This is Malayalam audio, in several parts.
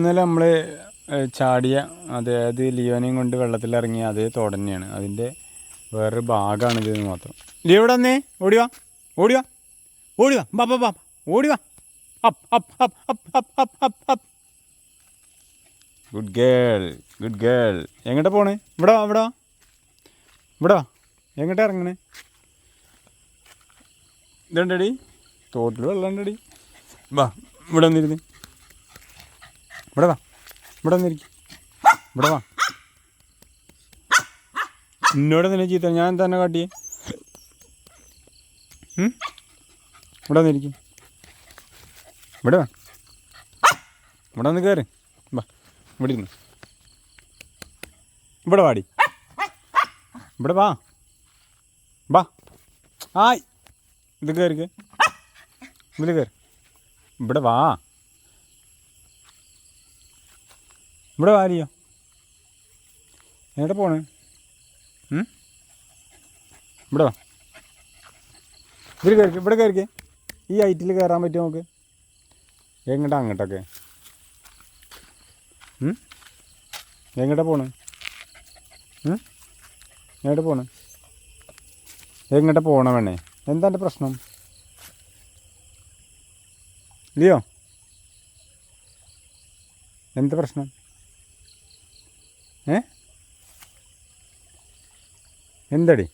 ഇന്നലെ നമ്മൾ ചാടിയ അതായത് ലിയോനെയും കൊണ്ട് വെള്ളത്തിലിറങ്ങിയ അതേ തോട് തന്നെയാണ്. അതിന്റെ വേറൊരു ഭാഗമാണ് ഇത് മാത്രം. ലിയോ ഇവിടെ വന്നേ? ഓടിവാ ഓടിവാ ഓടിവാ ബാ ബാ ബാ ഓടിവാ up up up up up up up good girl. Good girl. എങ്ങോട്ടാ പോണേ? ഇവിടെ ഇവിടെ ഇവിടെ എങ്ങോട്ടാ ഇറങ്ങണേ? ഇതുണ്ടടി തോട്ടിൽ വെള്ളം ഉണ്ടടി. വാ ഇവിടെ വന്നിരുന്ന്. ഇവിടെ വാ. ഇവിടെ വന്നിരിക്കും. ഇവിടെ വാ. എന്നോട് നിന്നെ ചീത്ത ഞാൻ തന്നെ കാട്ടിയേ? ഇവിടെ വന്നിരിക്കും. ഇവിടെ വാ. ഇവിടെ വന്ന് കയറി വാ ഇവിടെ ഇരുന്നു. ഇവിടെ വാടി. ഇവിടെ വാ. വാ. ആയി. ഇത് കയറിക്ക് ഇതിൽ കയറി ഇവിടെ വാ. ഇവിടെ വാരിയോ? എവിടെ പോണേ? ഇവിടെ വാ. ഇതിൽ കയറിക്ക് ഇവിടെ കയറിക്ക് ഈ ഹൈറ്റിൽ കയറാൻ പറ്റുമോ നമുക്ക്? എങ്ങോട്ടാ അങ്ങോട്ടൊക്കെ? എങ്ങോട്ടാ പോണേ? എങ്ങോട്ട് പോണേ? എങ്ങോട്ടാ പോണ വേണേ എന്താ എന്റെ പ്രശ്നം? ഇല്ലയോ എന്ത് പ്രശ്നം? ഏ? എന്തടി?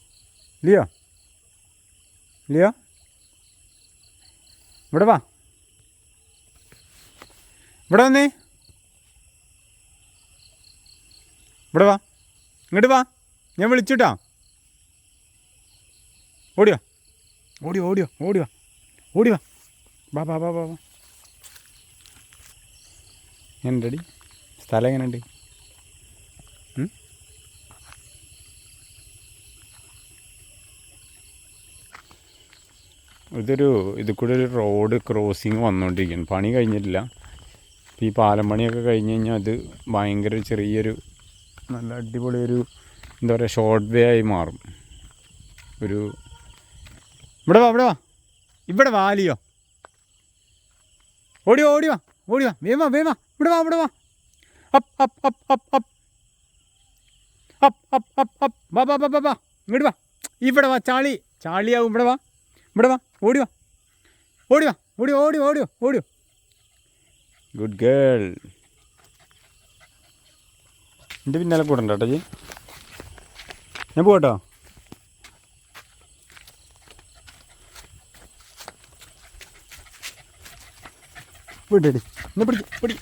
ലിയോ? ലിയോ? ഇവിടെ വാ. ഇവിടെ വന്നേ. ഇവിടെ വാ. ഇങ്ങോട്ട് വാ. ഞാൻ വിളിച്ചിട്ടാ. ഓടിയോ. ഓടിയോ ഓടിയോ ഓടിയോ. ഓടിയോ. ബാ ബാ ബാ ബാ ബാ എന്തടി? സ്ഥലം എങ്ങനെയുണ്ട്? ഇതൊരു ഇത് കൂടെ ഒരു റോഡ് ക്രോസിങ് വന്നുകൊണ്ടിരിക്കുകയാണ് പണി കഴിഞ്ഞിട്ടില്ല. ഇപ്പം ഈ പാലം പണിയൊക്കെ കഴിഞ്ഞ് കഴിഞ്ഞാൽ അത് ഭയങ്കര ചെറിയൊരു നല്ല അടിപൊളി ഒരു എന്താ പറയുക ഷോർട്ട് വേ ആയി മാറും. ഒരു ഇവിടെ വാ ഇവിടെ വാ. ഇവിടെ വാലിയോ ഓടിയോ ഓടിയോ ഓടിയോ. വേമാ വേമാ ഇവിടെ വാ ഇവിടെ വാ. Up up up up up. Up up up up വാ വാ വാ വാ വാ. ഇങ്ങോട്ട് വാ. ഇവിടെ വാ ചാളി. ചാളിയാവും ഇവിടെ വാ. ഇവിടെ വാ. ഓടി വാ. ഓടി വാ. ഓടി ഓടി ഓടിയോ ഓടിയോ ഗുഡ് ഗേൾ എന്റെ പിന്നാലെ കൂടണ്ട കേട്ടോ ജി. ഞാൻ പോകട്ടോ വിടടി എന്നാ പിടിച്ചു പിടി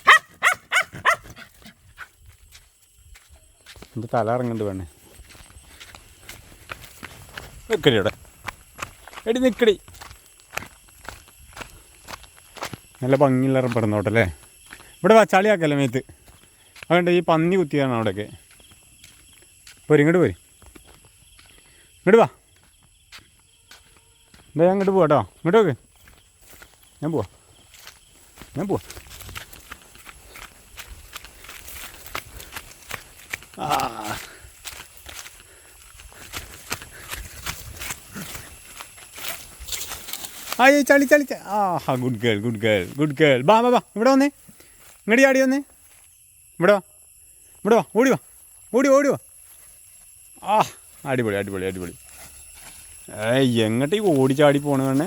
എന്റെ തല ഇറങ്ങുന്നുണ്ട് വേണേ നിൽക്കടി ഇവിടെ എടി നിൽക്കടി നല്ല ഭംഗിയുള്ള റബ്ബറുന്നോട്ടല്ലേ ഇവിടെ വാ ചളിയാക്കല്ലേ മേത്ത്. അതുകൊണ്ട് ഈ പന്നി കുത്തിയതാണ് അവിടെയൊക്കെ. പോരി ഇങ്ങോട്ട് പോരി. ഇങ്ങോട്ട് വാ. എന്താ ഞാൻ ഇങ്ങോട്ട് പോവാട്ടോ ഇങ്ങോട്ട് നോക്ക്. ഞാൻ പോവാ. ഞാൻ പോവാ. ആ. ആ ചളി ചളി ആ ഹാ good girl good girl good girl ബാ ബാ ബാ ഇവിടെ വന്നേ. ഇങ്ങടി ആടി വന്നേ. ഇവിടെ വാ. ഇവിടെ വാ ഓടി വാ. ഓടി ഓടി വാ. ആ അടിപൊളി അടിപൊളി അടിപൊളി. ഏയ് എങ്ങോട്ട് ഈ ഓടി ചാടി പോണ വേണേ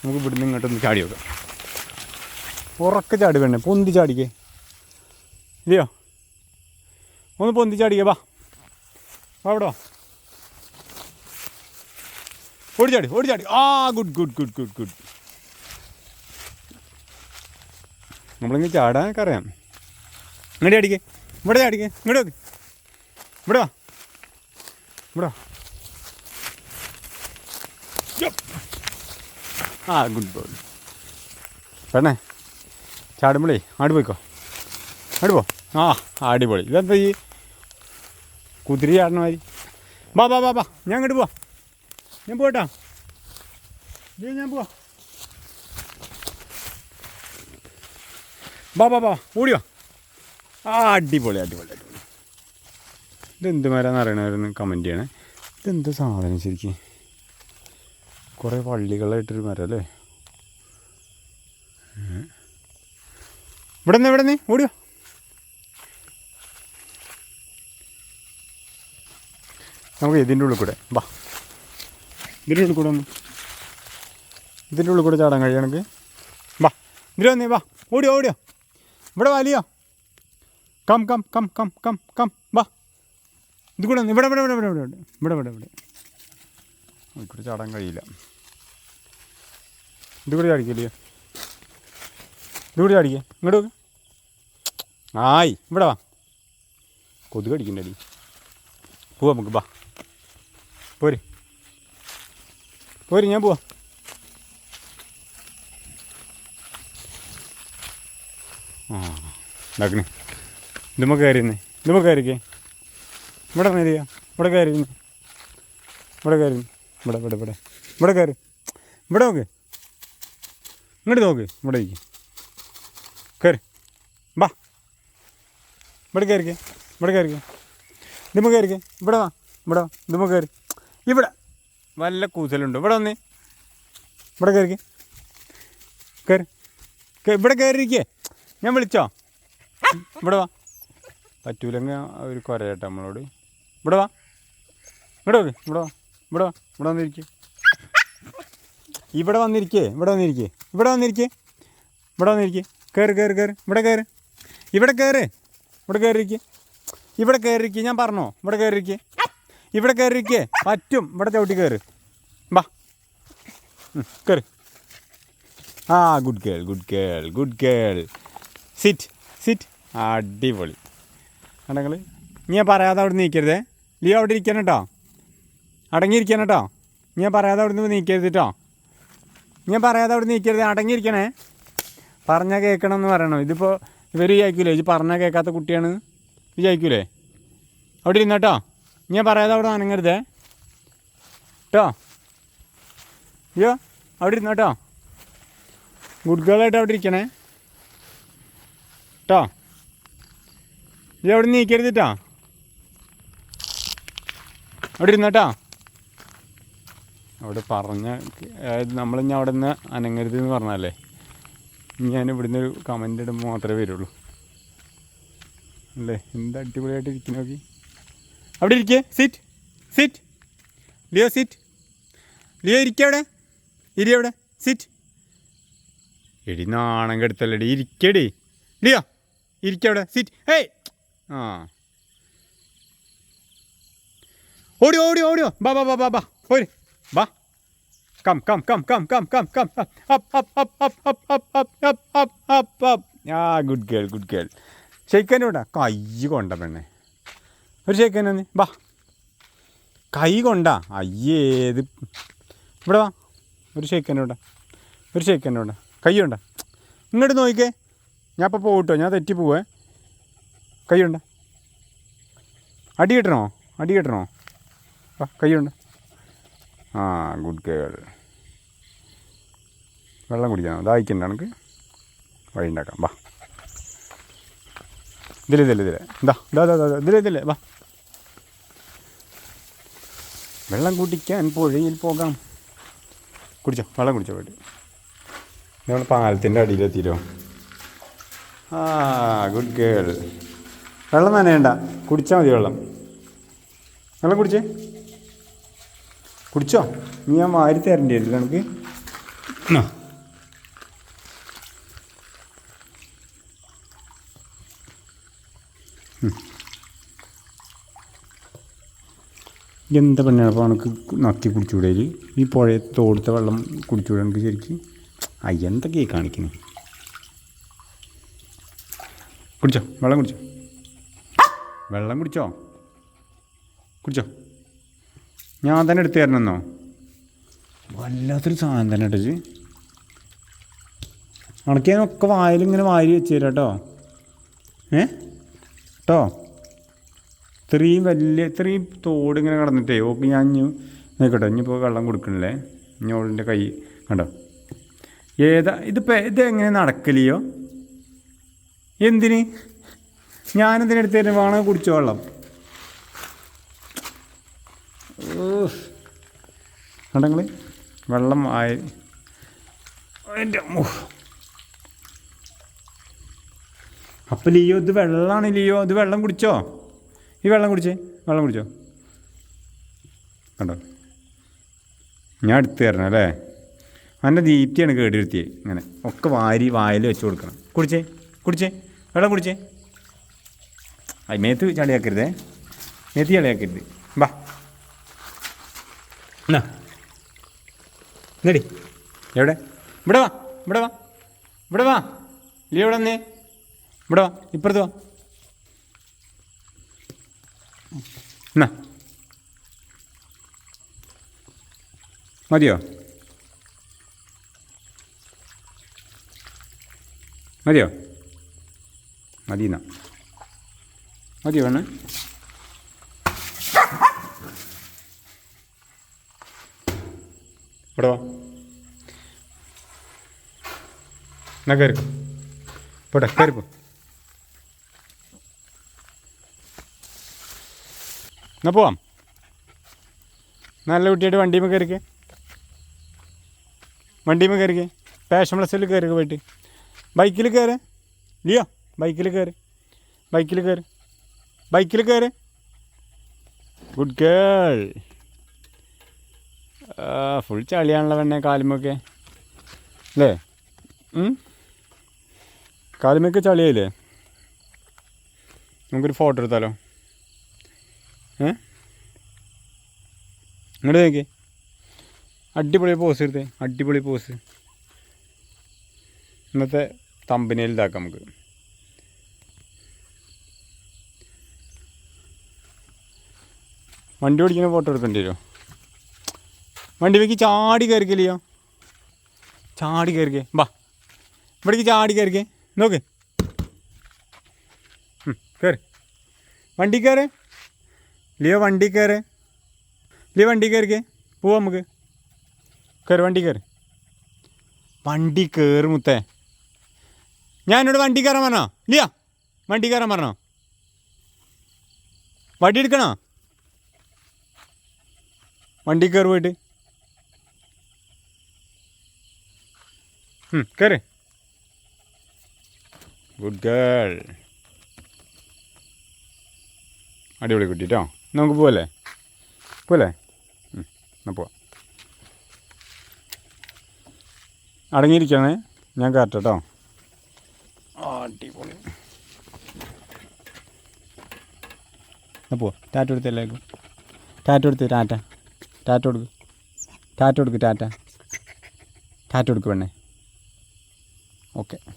നമുക്ക് ഇവിടുന്ന് ഇങ്ങോട്ടൊന്ന് ചാടി വെക്കാം ഉറക്കെ ചാടി വേണേ പൊന്തി ചാടിക്കേ. ഇല്ലയോ? ഒന്ന് പൊന്തി ചാടിക്കേ വാ. വാ ഇവിടെ വാ. ഓടിച്ചാടി ഓടിച്ചാടി. ആ good good good good good നമ്മളിങ്ങനെ ചാടാനൊക്കെ അറിയാം. ഇങ്ങോട്ട് അടിക്കേ ഇവിടെ ചാടിക്കേ. ഇങ്ങോട്ട് നോക്ക്. ഇവിടെ വാ. ഇവിടെ. ആ ഗുഡ് ബോൾ പെണ്ണേ ചാടുമ്പോഴേ ആട് പോയിക്കോ. ആട് പോ. ആ അടിപൊളി ഇതെന്താ ഈ കുതിരി ചാടണമാതിരി ബാ ബാ ബാ ബാ ഞാൻ ഇങ്ങോട്ട് പോവാ. ഞാൻ പോട്ടാ. ഞാൻ പോവാ. ബാ ബാ ബാ ഓടിയോ? ആ അടിപൊളി അടിപൊളി അടിപൊളി. ഇതെന്ത് മരാന്ന് അറിയണവരൊന്ന് കമന്റ് ചെയ്യണേ. ഇതെന്ത് സാധനം ശരിക്കും? കുറേ വള്ളികളായിട്ടൊരു മരം അല്ലേ? ഇവിടെ നിന്ന് ഇവിടെ നിന്ന് ഓടിയോ? നമുക്ക് ഇതിന്റെ ഉള്ളിൽ കൂടെ. വാ ഇതിന്റെ ഉള്ളിൽ കൂടെ ഒന്ന്. ഇതിന്റെ ഉള്ളിൽ കൂടെ ചാടാൻ കഴിയും എനിക്ക് വാ ഇതിൽ വന്നേ വാ ഓടിയോ ഓടിയോ. ഇവിടെ വലിയോ come come come come come come. വാ ഇത് കൂടെ ഇവിടെ ഇവിടെ ഇവിടെ ഇവിടെ ഇവിടെ ഇവിടെ. ഇവിടെ ഇവിടെ ഇവിടെ. ചാടാൻ കഴിയില്ല. ഇത് കൂടെ ചാടിക്കില്ലയോ ഇത് കൂടെ ചാടിക്കേ. ഇങ്ങോട്ട് ആയി. ഇവിടെ വാ. കൊതുക് അടിക്കണ്ടടി പോവാ നമുക്ക് വാ പോര് പോര് ഞാൻ പോവാ ആ ഇതാക്കണേ ഇതുമ്മ കയറിയുന്നേ ഇതുമ്മ കയറിക്കേ ഇവിടെ നേരിയ ഇവിടെ കയറിയിരുന്നു ഇവിടെ കയറി ഇവിടെ ഇവിടെ ഇവിടെ ഇവിടെ കയറി ഇവിടെ നോക്ക് ഇങ്ങോട്ട് നോക്ക് ഇവിടെ ഇരിക്കും കയറി വാ ഇവിടെ കയറിക്കേ ഇവിടെ കയറിക്കേ ഇതുമ്മ കയറിക്കേ ഇവിടെ വാ ഇവിടെ വാ ഇതുമ്മ കയറി ഇവിടെ. വല്ല കൂസലുണ്ട്. ഇവിടെ വന്നേ. ഇവിടെ കയറി. കയറി ഇവിടെ കയറിയിരിക്കേ. ഞാൻ വിളിച്ചോ? ഇവിടെ വാ. പറ്റൂലെങ്കിൽ അവർ കുറയട്ടെ നമ്മളോട്. ഇവിടെ വാ. ഇവിടെ വാ. ഇവിടെ വാ. ഇവിടെ വാ. ഇവിടെ വന്നിരിക്കേ. ഇവിടെ വന്നിരിക്കേ. ഇവിടെ വന്നിരിക്കേ. ഇവിടെ വന്നിരിക്കേ. ഇവിടെ വന്നിരിക്കേ. കയറി കയറി കയറി. ഇവിടെ കയറി. ഇവിടെ കയറി. ഇവിടെ കയറിയിരിക്കേ. ഇവിടെ കയറിയിരിക്കേ. ഞാൻ പറഞ്ഞോ? ഇവിടെ കയറിയിരിക്കേ. ഇവിടെ കയറിയിരിക്കേ പറ്റും. ഇവിടെ ചവിട്ടി കയറി. ബാ. കയറി. ആ good girl good girl good girl sit sit അടിപൊളി. കണ്ടങ്ങൾ ഞാൻ പറയാതെ അവിടെ നീക്കരുതേ. ലിയോ അവിടെ ഇരിക്കണം കേട്ടോ. അടങ്ങിയിരിക്കണം കേട്ടോ. ഞാൻ പറയാതെ അവിടെ നിന്ന് നീക്കരുത് കേട്ടോ. ഞാൻ പറയാതെ അവിടെ നീക്കരുത്. അടങ്ങിയിരിക്കണേ. പറഞ്ഞാൽ കേൾക്കണം എന്ന് പറയണോ? ഇതിപ്പോൾ ഇവർ വിചാരിക്കൂലേ? ഇത് പറഞ്ഞാൽ കേൾക്കാത്ത കുട്ടിയാണ്. വിചാരിക്കൂലേ? അവിടെ ഇരുന്ന ഞാൻ പറയാതെ അവിടെ അനങ്ങരുതേ. കേട്ടോ അയ്യോ അവിടെ ഇരുന്നോ കേട്ടോ ഗുഡ് ഗേളായിട്ട് അവിടെ ഇരിക്കണേ. കേട്ടോ ഇത് അവിടെ നീക്കരുത് കേട്ടോ അവിടെ ഇരുന്നേട്ടാ അവിടെ പറഞ്ഞ നമ്മളിഞ്ഞ അവിടെ നിന്ന് അനങ്ങരുത് എന്ന് പറഞ്ഞാലേ ഞാൻ ഇവിടുന്ന് ഒരു കമന്റ് ഇടുമ്പോൾ മാത്രമേ വരുള്ളൂ. അല്ലേ? എന്ത് അടിപൊളിയായിട്ട് ഇരിക്കുന്ന നോക്കി. അവിടെ ഇരിക്കേ sit sit Leo sit Leo ഇരിക്കുക അവിടെ ഇരി അവിടെ സിറ്റ് എടി നാണം കെടുത്തല്ലടി ഇരിക്കടി ലിയോ ഇരിക്കുക അവിടെ സിറ്റ് ഏയ് ആ ഓടി ഓടി ഓടിയോ ബാ ബാ ബാ ബാ ബാ പോര് ബാ come come come come come come come up up up up up ആ ഗുഡ് ഗേൾ ഗുഡ് ഗേൾ ഷെയ്ക്കന്റെ ഇവിടെ കൈ കൊണ്ട പെണ്ണെ ഒരു ചേക്ക് തന്നെ വാ കൈ കൊണ്ടാ. അയ്യേ ഇത് ഇവിടെ വാ. ഒരു ഷെയ്ക്കന്റെ കൂടാ ഒരു ഷെയ്ക്കന്റെ കൂടാ കൈ കൊണ്ടാ. ഇങ്ങോട്ട് നോക്കിക്കേ. ഞാൻ ഇപ്പോൾ പോകട്ടോ ഞാൻ തെറ്റി പോവേ. കൈ കൊണ്ടാ. അടി കിട്ടണോ? അടി കിട്ടണോ? വാ കൈയുണ്ട് ആ ഗുഡ് കേൾ വെള്ളം കുടിക്കണം ദാഹിക്കണ്ട. എനിക്ക് വഴി ഉണ്ടാക്കാം. വാ ഇതിലെ ഇതിലെ ഇതിലെ. ഇതാ ഇതാ ഇതാ ഇതാ ഇതിലെ ഇതിലെ. വാ. വെള്ളം കുടിക്കാൻ പുഴയിൽ പോകാം. കുടിച്ചോ? വെള്ളം കുടിച്ചോ പോയിട്ട്. നമ്മൾ പാലത്തിന്റെ അടിയിലെത്തിയില്ലോ ആ ഗുഡ് ഗേൾ വെള്ളം നനയണ്ട കുടിച്ചാൽ മതി വെള്ളം. വെള്ളം കുടിച്ചേ? കുടിച്ചോ? നീ ഞാൻ വാരി തരേണ്ടി വരില്ല നമുക്ക്? എന്നാ. എന്താ പെണ്ണാണ് അപ്പോൾ എനിക്ക് നക്കി കുടിച്ചുകൂടെ? ഈ പുഴ തോടുത്ത വെള്ളം കുടിച്ചുകൂടെ എനിക്ക് ശരിക്കും? അയ്യ എന്തൊക്കെയായി കുടിച്ചോ? വെള്ളം കുടിച്ചോ? വെള്ളം കുടിച്ചോ? കുടിച്ചോ? ഞാൻ തന്നെ എടുത്തു തരണമെന്നോ വല്ലാത്തൊരു സാധനം തന്നെ ഇട്ടച്ച് അണക്കിയതിനൊക്കെ വായിലിങ്ങനെ വാരി വെച്ച് തരാം കേട്ടോ ഏ? കേട്ടോ ഇത്രയും വലിയ ഇത്രയും തോട് ഇങ്ങനെ കടന്നിട്ടേ ഓക്കെ ഞാൻ ഇനി നോക്കട്ടെ ഇനിയിപ്പോൾ വെള്ളം കൊടുക്കണില്ലേ? ഇനി കൈ കണ്ടോ? ഏതാ ഇതിപ്പോൾ ഇത് എങ്ങനെ നടക്കലിയോ? എന്തിന്? ഞാനെന്തിനടുത്ത് തന്നെ വേണം കുടിച്ചോ വെള്ളം? കണ്ടങ്ങൾ വെള്ളം ആയി. എന്റെ. അപ്പം ലിയോ ഇത് വെള്ളമാണ് ലിയോ? ഇത് വെള്ളം കുടിച്ചോ? ഈ വെള്ളം കുടിച്ചേ വെള്ളം കുടിച്ചോ? കണ്ടോ? ഞാൻ എടുത്ത് തരണം അല്ലേ? അവന്റെ ദീപ്തിയാണ് കേടുവരുത്തിയത് ഇങ്ങനെ. ഒക്കെ വാരി വായിൽ വെച്ച് കൊടുക്കണം. കുടിച്ചേ കുടിച്ചേ വെള്ളം കുടിച്ചേ. അത് മേത്ത് ചളിയാക്കരുതേ. മേത്ത് ചളിയാക്കരുത്. ബാ. എന്നാ? എന്നടി എവിടെ? ഇവിടെ വാ ഇവിടെ വാ. ഇവിടെ വാ. ലീ ഇവിടെ വന്നേ? ഇവിടെ വാ ഇപ്പുറത്ത് വാ. എന്നാ മതിയോ? മതിയോ? മതി എന്നാ മതിയോ വേണേ ഇവിടെ വാ. എന്നാ കയറിക്കോ പോട്ടെ കയറിപ്പോ എന്നാ പോവാം. നല്ല കുട്ടിയായിട്ട് വണ്ടിയുമ്പോൾ കയറിക്കേ. വണ്ടിയുമ്പോൾ കയറിക്കേ. പാഷൻ പ്ലസ്സിൽ കയറുക പോയിട്ട്. ബൈക്കിൽ കയറ്. ലിയോ ബൈക്കിൽ കയറ്. ബൈക്കിൽ കയറ്. ബൈക്കിൽ കയറ്. ഗുഡ് ഗേൾ ഫുൾ ചളിയാണല്ലോ പെണ്ണെ കാലുമൊക്കെ അല്ലേ? കാലുമൊക്കെ ചളിയായില്ലേ? നമുക്കൊരു ഫോട്ടോ എടുത്താലോ? ഏ? ഇങ്ങോട്ട് നോക്കി. അടിപൊളി പോസ് എടുത്തേ. അടിപൊളി പോസ് ഇന്നത്തെ തമ്പനിയിൽ ഇതാക്കാം നമുക്ക്. വണ്ടി ഓടിക്കുന്ന ഫോട്ടോ എടുക്കേണ്ടി വരുമോ വണ്ടി വെക്കി ചാടി കയറിക്കില്ലയോ ചാടി കയറിക്കേ. ബാ. ഇവിടേക്ക് ചാടി കയറിക്കേ. നോക്ക്. കയറി വണ്ടി കയറ് ലിയോ വണ്ടി കയറ്. ലിയോ വണ്ടി കയറിക്കേ. പോവാം നമുക്ക്. കയറി വണ്ടി കയറി. വണ്ടി കയറി മുത്തേ. ഞാൻ എന്നോട് വണ്ടി കയറാൻ പറഞ്ഞോ? ലിയോ വണ്ടി കയറാൻ പറഞ്ഞോ? വണ്ടി എടുക്കണോ? വണ്ടി കയറി പോയിട്ട്. കയറി. Good girl. അടിപൊളി കേട്ടോ നമുക്ക് പോവല്ലേ പോലെ എന്നാൽ എന്നാ പോവാം അടങ്ങിയിരിക്കണേ ഞാൻ കയറട്ടെ കേട്ടോ അടിപൊളി എന്നാൽ പോവാ ടാറ്റ കൊടുത്ത് എല്ലാവർക്കും ടാറ്റ കൊടുത്ത് ടാറ്റ ടാറ്റ കൊടുക്ക് ടാറ്റ കൊടുക്ക് ടാറ്റ ടാറ്റ കൊടുക്ക് പെണ്ണേ ഓക്കെ